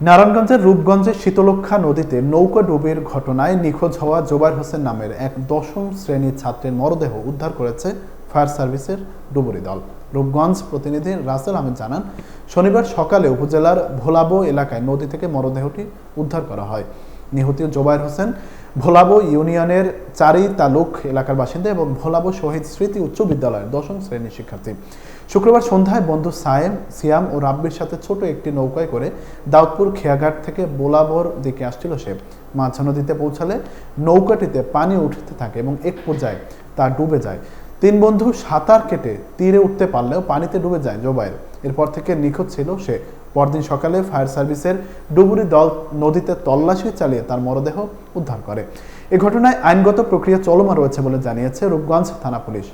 নারায়ণগঞ্জের রূপগঞ্জে শীতলক্ষা নদীতে নৌকা ডুবির ঘটনায় নিখোঁজ হওয়া জোবাইর হোসেন নামের এক দশম শ্রেণির ছাত্রের মরদেহ উদ্ধার করেছে ফায়ার সার্ভিসের ডুবুরি দল। রূপগঞ্জ প্রতিনিধি রাসেল আহমেদ জানান, শনিবার সকালে উপজেলার ভোলাবো এলাকায় নদী থেকে মরদেহটি উদ্ধার করা হয়। নিহত জোবাইর হোসেন, ভোলাবো ইউনিয়নের চারি তালুক এলাকার বাসিন্দা এবং ভোলাবো শহীদ স্মৃতি উচ্চ বিদ্যালয়ের দশম শ্রেণির শিক্ষার্থী। শুক্রবার সন্ধ্যায় বন্ধু সায়েম, সিয়াম ও রাব্বির সাথে ছোট একটি নৌকায় করে দাউদপুর খেয়াঘাট থেকে বোলাবর দিকে আসছিল সে। মাঝা নদীতে পৌঁছালে নৌকাটিতে পানি উঠতে থাকে এবং এক পর্যায়ে তা ডুবে যায়। তিন বন্ধু সাঁতার কেটে তীরে উঠতে পারলেও পানিতে ডুবে যায় জোবাইর এরপর থেকে নিখোঁজ ছিল সে। পরদিন সকালে ফায়ার সার্ভিসের ডুবুরি দল নদীতে তল্লাশি চালিয়ে তার মরদেহ উদ্ধার করে। এ ঘটনায় আইনগত প্রক্রিয়া চলমান রয়েছে বলে জানিয়েছে রূপগঞ্জ থানা পুলিশ।